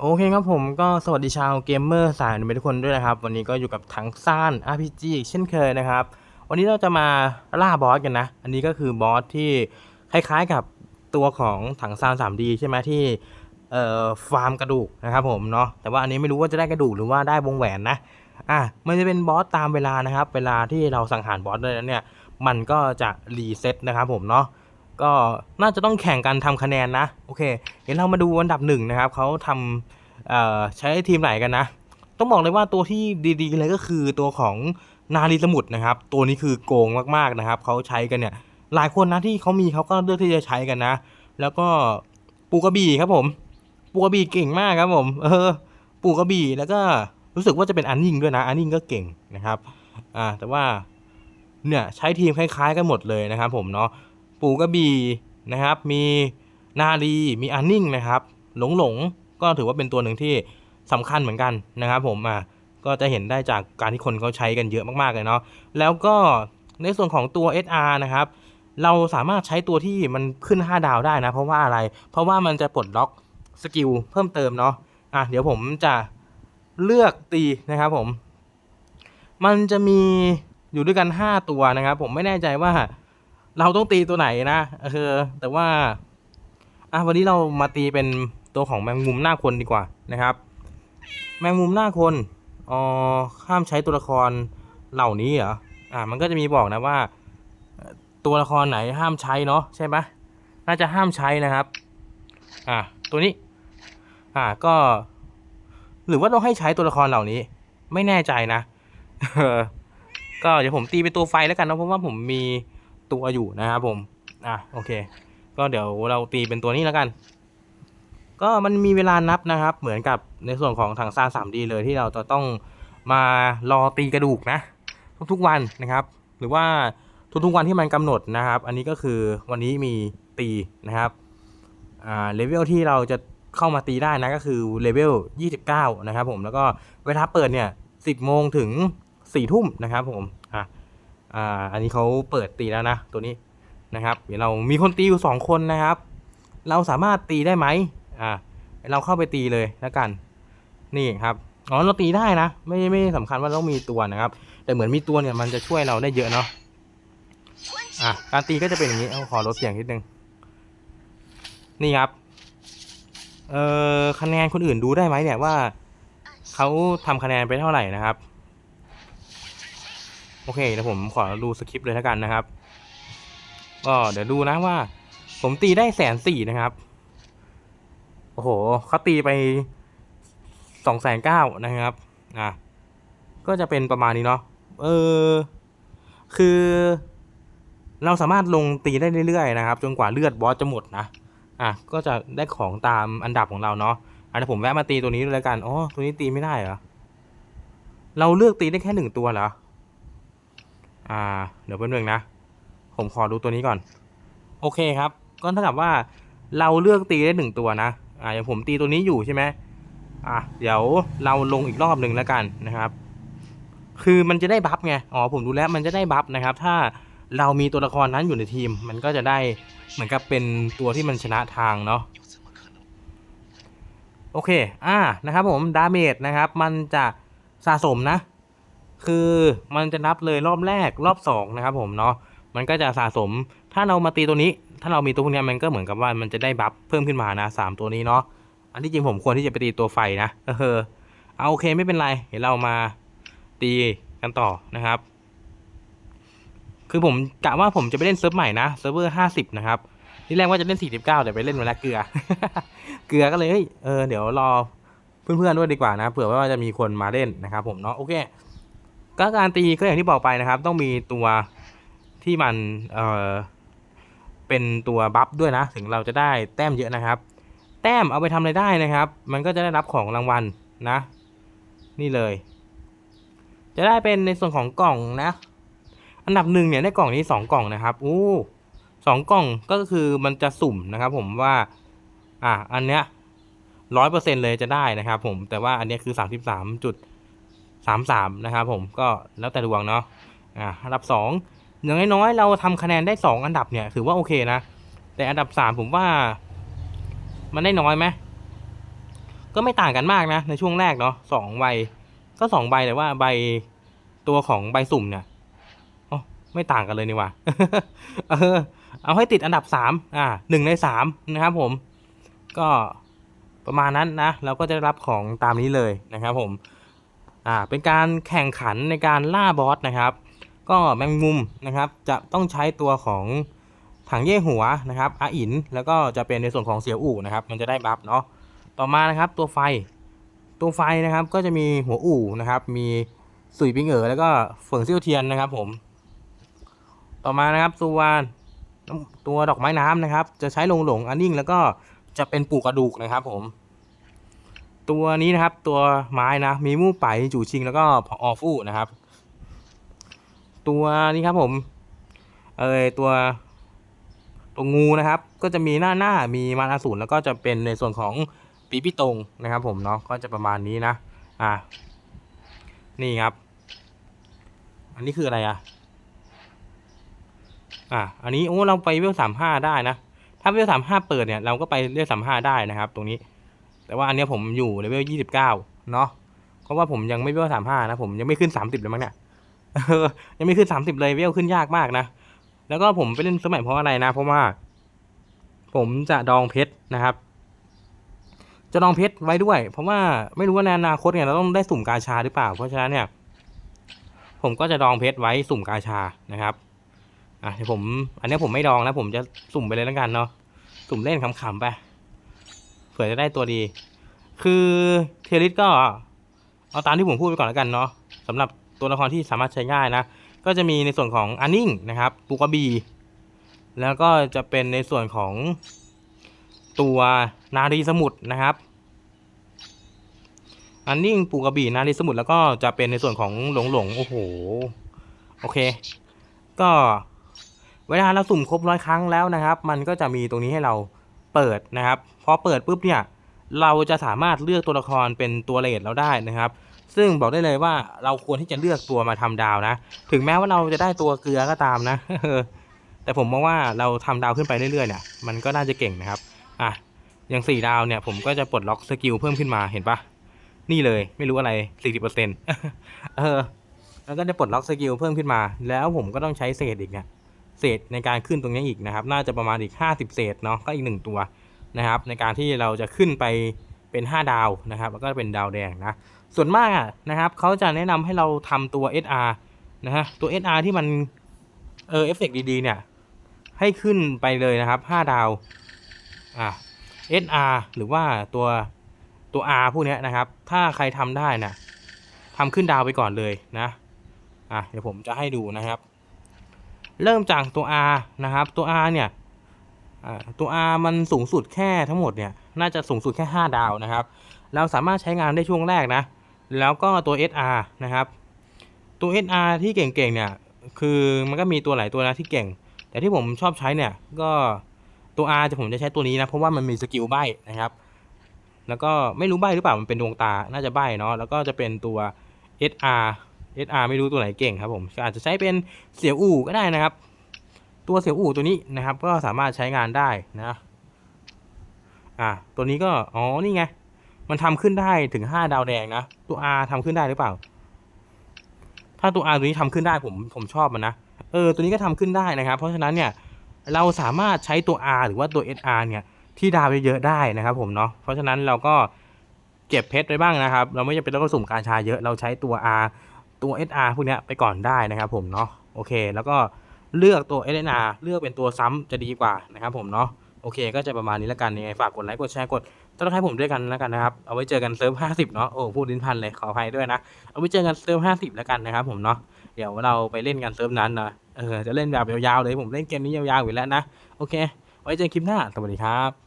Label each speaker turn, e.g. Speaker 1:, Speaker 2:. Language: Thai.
Speaker 1: โอเคครับผมก็สวัสดีชาวเกมเมอร์สายหนุ่มทุกคนด้วยนะครับ วันนี้ก็อยู่กับถังซ่าน RPG อีกเช่นเคยนะครับ วันนี้เราจะมาล่าบอสกันนะ อันนี้ก็คือบอสที่คล้ายๆกับตัวของถังซ่าน 3D ใช่ไหมที่เอ่อฟาร์มกระดูกนะครับผมเนาะแต่ว่าอันนี้ไม่รู้ว่าจะได้กระดูกหรือว่าได้วงแหวนนะอะมันจะเป็นบอสตามเวลานะครับ เวลาที่เราสังหารบอสได้แล้วเนี่ยมันก็จะรีเซ็ตนะครับผมเนาะ ก็น่าจะต้องแข่งกันทำคะแนนนะ โอเค เดี๋ยวเรามาดูอันดับหนึ่งนะครับเขาทำใช้ทีมไหนกันนะ ต้องบอกเลยว่าตัวที่ดีๆเลยก็คือตัวของนารีสมุทรนะครับ ตัวนี้คือโกงมากๆนะครับเขาใช้กันเนี่ย หลายคนนะที่เขามีเขาก็เลือกที่จะใช้กันนะ แล้วก็ปูกระบี่ครับผม ปูกระบี่เก่งมากครับผม เออ ปูกระบี่แล้วก็รู้สึกว่าจะเป็นอันนิงด้วยนะ อันนิงก็เก่งนะครับ อ่า แต่ว่าเนี่ยใช้ทีมคล้ายๆกันหมดเลยนะครับผมเนาะ ปูกระบี่นะครับ มีนาลีมีอันนิ่งนะครับ หลงหลงก็ถือว่าเป็นตัวหนึ่งที่สำคัญเหมือนกันนะครับ ผมอะก็จะเห็นได้จากการที่คนเขาใช้กันเยอะมากๆเลยเนาะแล้วก็ในส่วนของตัว SR นะครับ เราสามารถใช้ตัวที่มันขึ้น 5 ดาวได้นะ เพราะว่าอะไร เพราะว่ามันจะปลดล็อกสกิลเพิ่มเติมเนาะอะเดี๋ยวผมจะเลือกตีนะครับผม มันจะมีอยู่ด้วยกัน 5 ตัวนะครับ ผมไม่แน่ใจว่า เราต้องตีตัวไหนนะเออแต่ว่า อะวันนี้เรามาตีเป็นตัวของแมงมุมหน้าคนดีกว่านะครับ แมงมุมหน้าคนอ๋อห้ามใช้ตัวละครเหล่านี้เหรออะมันก็จะมีบอกนะว่า ตัวละครไหนห้ามใช้เนาะใช่ไหมน่าจะห้ามใช้นะครับ อะตัวนี้ อะก็ หรือว่าต้องให้ใช้ตัวละครเหล่านี้ ไม่แน่ใจนะเออก็เดี๋ยวผมตีเป็นตัวไฟแล้วกันเนะเพราะว่าผมมี ตัวอยู่นะครับผม อะโอเค ก็เดี๋ยวเราตีเป็นตัวนี้แล้วกัน ก็มันมีเวลานับนะครับ เหมือนกับในส่วนของถังซาน 3D เลยที่เราจะต้องมารอตีกระดูกนะ ทุกๆวันนะครับ หรือว่าทุกๆวันที่มันกำหนดนะครับ อันนี้ก็คือวันนี้มีตีนะครับอ่าเลเวลที่เราจะเข้ามาตีได้นะก็คือเลเวล 29 นะครับผมแล้วก็เวลาเปิดเนี่ย 10 โมงถึง 4 ทุ่มนะครับผมอะ อ่าอันนี้เขาเปิดตีแล้วนะตัวนี้นะครับเดี๋ยวเรามีคนตีอยู่สองคนนะครับ เราสามารถตีได้ไหมอ่าเราเข้าไปตีเลยแล้วกัน นี่ครับอ๋อเราตีได้นะ ไม่ไม่สำคัญว่าต้องมีตัวนะครับ แต่เหมือนมีตัวเนี่ยมันจะช่วยเราได้เยอะเนาะอะการตีก็จะเป็นอย่างนี้เอาขอลดเสียงนิดนึงนี่ครับเอ่อคะแนนคนอื่นดูได้ไหมเนี่ยว่าเขาทำคะแนนไปเท่าไหร่นะครับ โอเคเดี๋ยวผมขอดูสคริปต์เลยแล้วกันนะครับ ก็เดี๋ยวดูนะว่า ผมตีได้แสนสี่นะครับ โอ้โหเขาตีไปสองแสนเก้านะครับ อะ ก็จะเป็นประมาณนี้เนาะ เออ คือ เราสามารถลงตีได้เรื่อยๆนะครับ จนกว่าเลือดบอสจะหมดนะ อะ ก็จะได้ของตามอันดับของเราเนาะ อันนี้ผมแวะมาตีตัวนี้ด้วยแล้วกัน อ๋อ ตัวนี้ตีไม่ได้เหรอ เราเลือกตีได้แค่หนึ่งตัวเหรอ อ่า เดี๋ยวแป๊บนึงนะ ผมขอดูตัวนี้ก่อน โอเคครับ ก็เท่ากับว่าเราเลือกตีได้หนึ่งตัวนะ อ่า อย่างผมตีตัวนี้อยู่ใช่ไหมอะ เดี๋ยวเราลงอีกรอบหนึ่งแล้วกันนะครับ คือมันจะได้บัฟไง อ๋อ ผมดูแล้วมันจะได้บัฟนะครับ ถ้าเรามีตัวละครนั้นอยู่ในทีม มันก็จะได้เหมือนกับเป็นตัวที่มันชนะทางเนาะ โอเค อ่า นะครับผม ดาเมจนะครับ มันจะสะสมนะ คือมันจะนับเลยรอบแรกรอบสองนะครับผมเนาะมันก็จะสะสมถ้าเรามาตีตัวนี้ ถ้าเรามีตัวพวกนี้มันก็เหมือนกับว่ามันจะได้บัฟเพิ่มขึ้นมานะสามตัวนี้เนาะอันที่จริงผมควรที่จะไปตีตัวไฟนะเออเอาโอเคไม่เป็นไรเดี๋ยวเรามาตีกันต่อนะครับ คือผมกะว่าผมจะไปเล่นเซิร์ฟใหม่นะเซิร์ฟเวอร์ห้าสิบนะครับที่แรกว่าจะเล่นสี่สิบเก้าแต่ไปเล่นมาแล้วเกลือ เกลือก็เลยเฮ้ยเออเดี๋ยวรอเพื่อนๆด้วยดีกว่านะเผื่อว่าจะมีคนมาเล่นนะครับผมเนาะโอเค ก็การตีก็อย่างที่บอกไปนะครับ ต้องมีตัวที่มันเอ่อเป็นตัวบัฟด้วยนะ ถึงเราจะได้แต้มเยอะนะครับ แต้มเอาไปทำอะไรได้นะครับ มันก็จะได้รับของรางวัลนะ นี่เลย จะได้เป็นในส่วนของกล่องนะ อันดับหนึ่งเนี่ยได้กล่องนี้สองกล่องนะครับอู้สองกล่องก็คือมันจะสุ่มนะครับ ผมว่า อะอันเนี้ยร้อยเปอร์เซ็นเลยจะได้นะครับ ผมแต่ว่าอันเนี้ยคือสามสิบสามจุด สามสามนะครับผมก็แล้วแต่ดวงเนาะอะอันดับสองอย่างน้อยๆเราทำคะแนนได้สองอันดับเนี่ยถือว่าโอเคนะ แต่อันดับสามผมว่า มันได้น้อยไหมก็ไม่ต่างกันมากนะ ในช่วงแรกเนาะสองใบ ก็สองใบแต่ว่าใบตัวของใบสุ่มเนี่ยอ๋อไม่ต่างกันเลยนี่ว่าเออเอาให้ติดอันดับสามอ่าหนึ่งในสามนะครับผม ก็ประมาณนั้นนะ เราก็จะรับของตามนี้เลยนะครับผม อ่าเป็นการแข่งขันในการล่าบอสนะครับ ก็แมงมุมนะครับจะต้องใช้ตัวของถังเย่หัวนะครับอาอินแล้วก็จะเป็นในส่วนของเสียวอู่นะครับ มันจะได้บัฟเนาะต่อมานะครับตัวไฟตัวไฟนะครับก็จะมีหัวอู่นะครับ มีสุยปิงเอ๋อแล้วก็เฟิงเซี่ยวเทียนนะครับผม ต่อมานะครับตัวตัวดอกไม้น้ำนะครับ จะใช้ลงหลงอันนิ่งแล้วก็จะเป็นปูกระดูกนะครับผม ตัวนี้นะครับตัวไม้นะมีมู่ไปจู่ชิงแล้วก็ผออฟู่นะครับ ตัวนี้ครับผมเออตัวตัวงูนะครับ ก็จะมีหน้าหน้ามีมารอสูรแล้วก็จะเป็นในส่วนของปีพี่ตรงนะครับ ผมเนาะก็จะประมาณนี้นะอ่านี่ครับ อันนี้คืออะไรอะอะอันนี้โอ้เราไปเวลสามห้าได้นะ ถ้าเวลสามห้าเปิดเนี่ยเราก็ไปเวลสามห้าได้นะครับ ตรงนี้ แต่ว่าอันเนี้ยผมอยู่เลเวลยี่สิบเก้าเนาะเพราะว่าผมยังไม่เวลสามห้านะผมยังไม่ขึ้นสามสิบเลยมั้งเนี่ยยังไม่ขึ้นสามสิบเลยเวลขึ้นยากมากนะ แล้วก็ผมไปเล่นสมัยเพราะอะไรนะ เพราะว่า ผมจะดองเพชรนะครับ จะดองเพชรไว้ด้วย เพราะว่าไม่รู้ว่าในอนาคตเนี่ยเราต้องได้สุ่มกาชาหรือเปล่า เพราะฉะนั้นเนี่ยผมก็จะดองเพชรไว้สุ่มกาชานะครับอะเดี๋ยวผม อันนี้ผมไม่ดองนะ ผมจะสุ่มไปเลยแล้วกันเนาะสุ่มเล่นขำๆไป ผื่อจะได้ตัวดี คือเทลิสก็เอาตามที่ผมพูดไปก่อนแล้วกันเนาะสำหรับตัวละครที่สามารถใช้ง่ายนะ ก็จะมีในส่วนของอันนิ่งนะครับปูกะบี แล้วก็จะเป็นในส่วนของตัวนารีสมุทรนะครับ อันนิ่งปูกะบีนารีสมุทรแล้วก็จะเป็นในส่วนของหลงหลงโอ้โห โอเค ก็เวลาเราสุ่มครบร้อยครั้งแล้วนะครับ มันก็จะมีตรงนี้ให้เรา เปิดนะครับพอเปิดปุ๊บเนี่ยเราจะสามารถเลือกตัวละครเป็นตัวเลดเราได้นะครับ ซึ่งบอกได้เลยว่าเราควรที่จะเลือกตัวมาทำดาวนะ ถึงแม้ว่าเราจะได้ตัวเกลือก็ตามนะแต่ผมมองว่าเราทำดาวขึ้นไปเรื่อยๆเนี่ยมันก็น่าจะเก่งนะครับอะอย่างสี่ดาวเนี่ยผมก็จะปลดล็อกสกิลเพิ่มขึ้นมาเห็นปะนี่เลยไม่รู้อะไรสี่สิบเปอร์เซ็นต์เออแล้วก็จะปลดล็อกสกิลเพิ่มขึ้นมา แล้วผมก็ต้องใช้เศษอีกเนี่ย เศษในการขึ้นตรงนี้อีกนะครับ น่าจะประมาณอีกห้าสิบเศษเนาะก็อีกหนึ่งตัวนะครับ ในการที่เราจะขึ้นไปเป็นห้าดาวนะครับ แล้วก็เป็นดาวแดงนะ ส่วนมากอะนะครับเขาจะแนะนำให้เราทำตัว SR นะฮะตัว SR ที่มันเออเอฟเฟกดีๆเนี่ยให้ขึ้นไปเลยนะครับ 5 ดาวอะ SR หรือว่าตัวตัว R พวกนี้นะครับ ถ้าใครทำได้นะทำขึ้นดาวไปก่อนเลยนะ อะเดี๋ยวผมจะให้ดูนะครับ เริ่มจากตัว R นะครับ ตัว R เนี่ยตัว R มันสูงสุดแค่ทั้งหมดเนี่ยน่าจะสูงสุดแค่ 5 ดาวนะครับ เราสามารถใช้งานได้ช่วงแรกนะ แล้วก็ตัว SR นะครับ ตัว SR ที่เก่งๆเนี่ยคือมันก็มีตัวหลายตัวนะที่เก่ง แต่ที่ผมชอบใช้เนี่ยก็ตัว R จะผมจะใช้ตัวนี้นะเพราะว่ามันมีสกิลใบนะครับ แล้วก็ไม่รู้ใบหรือเปล่ามันเป็นดวงตาน่าจะใบเนาะแล้วก็จะเป็นตัว SR SR ไม่รู้ตัวไหนเก่งครับผมก็อาจจะใช้เป็นเสียวอู่ก็ได้นะครับ ตัวเสียวอู่ตัวนี้นะครับ ก็สามารถใช้งานได้นะอะตัวนี้ก็อ๋อนี่ไงมันทำขึ้นได้ถึงห้าดาวแดงนะตัว R ทำขึ้นได้หรือเปล่า ถ้าตัว R ตัวนี้ทำขึ้นได้ผมผมชอบมันนะเออตัวนี้ก็ทำขึ้นได้นะครับ เพราะฉะนั้นเนี่ยเราสามารถใช้ตัว R หรือว่าตัว SR เนี่ยที่ดาวเยอะๆได้นะครับ ผมเนาะเพราะฉะนั้นเราก็เก็บเพชรไปบ้างนะครับ เราไม่จำเป็นต้องสุ่มการชาเยอะเราใช้ตัว R ตัว SR พวกเนี้ยไปก่อนได้นะครับผมเนาะโอเค แล้วก็เลือกตัว SNR เลือกเป็นตัวซ้ำจะดีกว่านะครับผมเนาะโอเค ก็จะประมาณนี้แล้วกันยังไงฝากกดไลค์กดแชร์กดต้อนรับให้ผมด้วยกันแล้วกันนะครับเอาไว้เจอกันเซิร์ฟห้าสิบเนาะโอ้พูดลิ้นพันเลยขออภัยด้วยนะเอาไว้เจอกันเซิร์ฟห้าสิบแล้วกันนะครับผมเนาะเดี๋ยวเราไปเล่นกันเซิร์ฟนั้นนะเออจะเล่นแบบยาวๆเลยผมเล่นเกมนี้ยาวๆอยู่แล้วนะโอเค ไว้เจอกันคลิปหน้าสวัสดีครับ